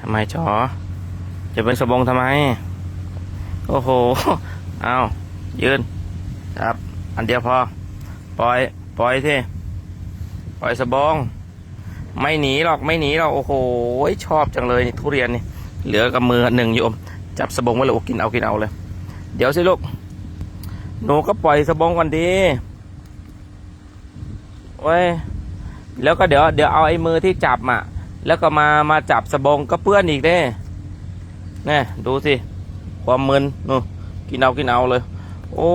ทำไมจอจะเป็นสบงทำไม โอ้โห เอายืน ครับ อันเดียวพอ ปล่อย ปล่อยที่ปล่อยสบง ไม่หนีหรอก ไม่หนีหรอก โอ้โห ชอบจังเลยนี่ทุเรียนนี่ เหลือกับมือหนึ่งโยม จับสบงไว้เลยกินเอา กินเอาเลย เดี๋ยวสิลูก หนูก็ปล่อยสบงก่อนดีเว้ย แล้วก็เดี๋ยว เดี๋ยวเอาไอ้มือที่จับอะ แล้วก็มามาจับสบงก็เปื้อนอีกเด้นี่ดูสิ ความมึนนู่นกินเอากินเอาเลย โอ้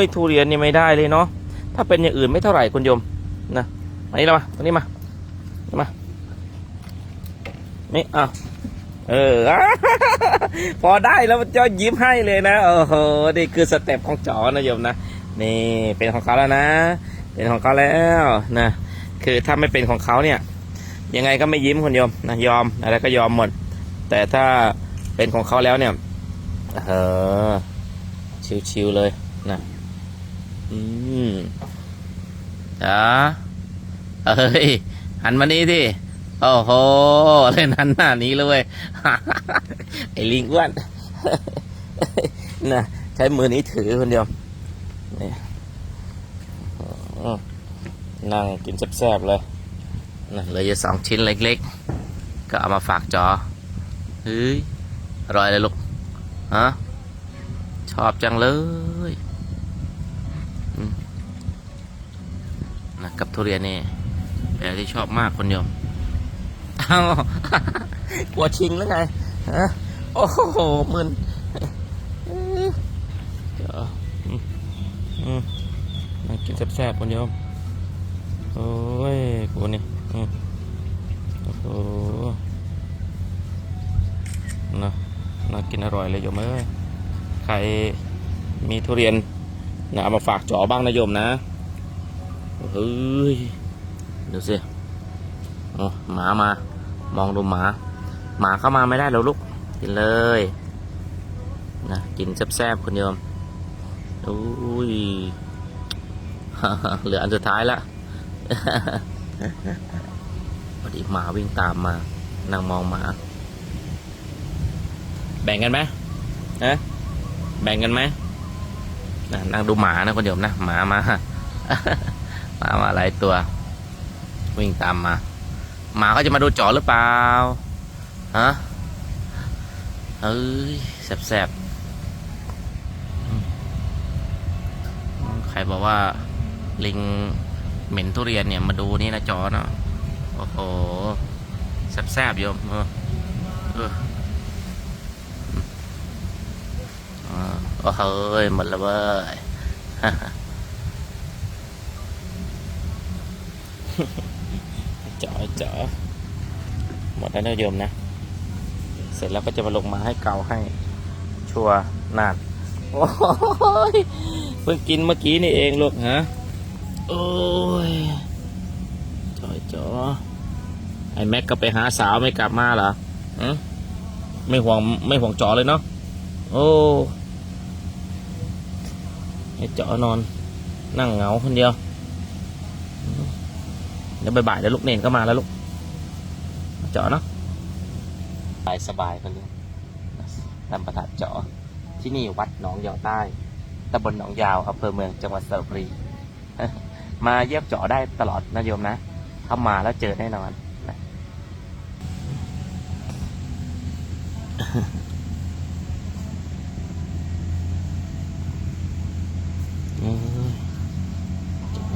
ยทุเรียนนี่ไม่ได้เลยเนาะถ้าเป็นอย่างอื่นไม่เท่าไหร่คุณโยมนะมานี่เรามามานี่มานี่มานี่อะเออ พอได้แล้วจะยิ้มให้เลยนะโอ้โหนี่คือสเต็ปของจอนะโยมนะนี่เป็นของเขาแล้วนะ เป็นของเขาแล้วนะคือถ้าไม่เป็นของเขาเนี่ย ยังไงก็ไม่ยิ้มคุณโยมนะยอมอะไรก็ยอมหมด แต่ถ้าเป็นของเขาแล้วเนี่ยเออชิวๆเลยนะอืมจ้าเอ้ยหันมานี่ที่โอ้โหเล่นหันหน้านี้เลยไอ้ลิงอ้วนนะใช้มือนี้ถือคนเดียวนี่นั่งกินแซ่บๆเลย เหลืออยู่สองชิ้นเล็กๆ ก็เอามาฝากจอ เฮ้ยอร่อยเลยลูก ฮะ ชอบจังเลยนะกับทุเรียนนี่เป็นอะไรที่ชอบมากคนเดียวอ้าวกลัวชิงหรือไง ฮะ โอ้โหมึนเดี๋ยวอืมอืมนั่งกินแซ่บๆคนเดียวโอ้ยกูนี่ กินอร่อยเลยโยมเอ้ยใครมีทุเรียนนะเอามาฝากจอบ้างนะโยมนะเฮ้ยดูสิโอ้หมามามองดูหมา หมาเข้ามาไม่ได้แล้วลูกกินเลยนะกินแซ่บๆคุณโยมอุ้ยเหลืออันสุดท้ายละพอดีหมาวิ่งตามมานั่งมองหมา แบ่งกันไหมฮะแบ่งกันไหมนั่งดูหมานะคนเดียวนะหมามาหมามาหลายตัว วิ่งตามมา หมาเขาจะมาดูจอหรือเปล่าฮะเอ้ยแสบๆใครบอกว่าลิงเหม็นทุเรียนเนี่ยมาดูนี่นะจอเนาะโอ้โหแซ่บๆโยมเออ อโอ้โหมดแล้วเว้ยจ๋อจ๋อหมดแล้วนะโยมนะ เสร็จแล้วก็จะมาลงมาให้เกาให้ ชัวนาน โอ้ยเพิ่งกินเมื่อกี้นี่เองลูกฮะ โอ้ยจอยจอไอ้แม็กก็ไปหาสาวไม่กลับมาเหรออืมไม่ห่วงไม่ห่วงจอเลยเนาะ โอ้ ไอ้จอนอนนั่งเหงาคนเดียว เดี๋ยวบ่ายๆเดี๋ยวลูกเนนก็มาแล้วลูก เจอเนาะสบายสบายคนเดียวตามประทัดเจอที่นี่วัดหนองยาวใต้ตำบลหนองยาวอำเภอเมืองจังหวัดสระบุรี มาเยี่ยมเจาะได้ตลอดนะโยมนะ เข้ามาแล้วเจอแน่นอนนะ เอ้ยเจาะเจาะยอมอย่างเดียวเลย เ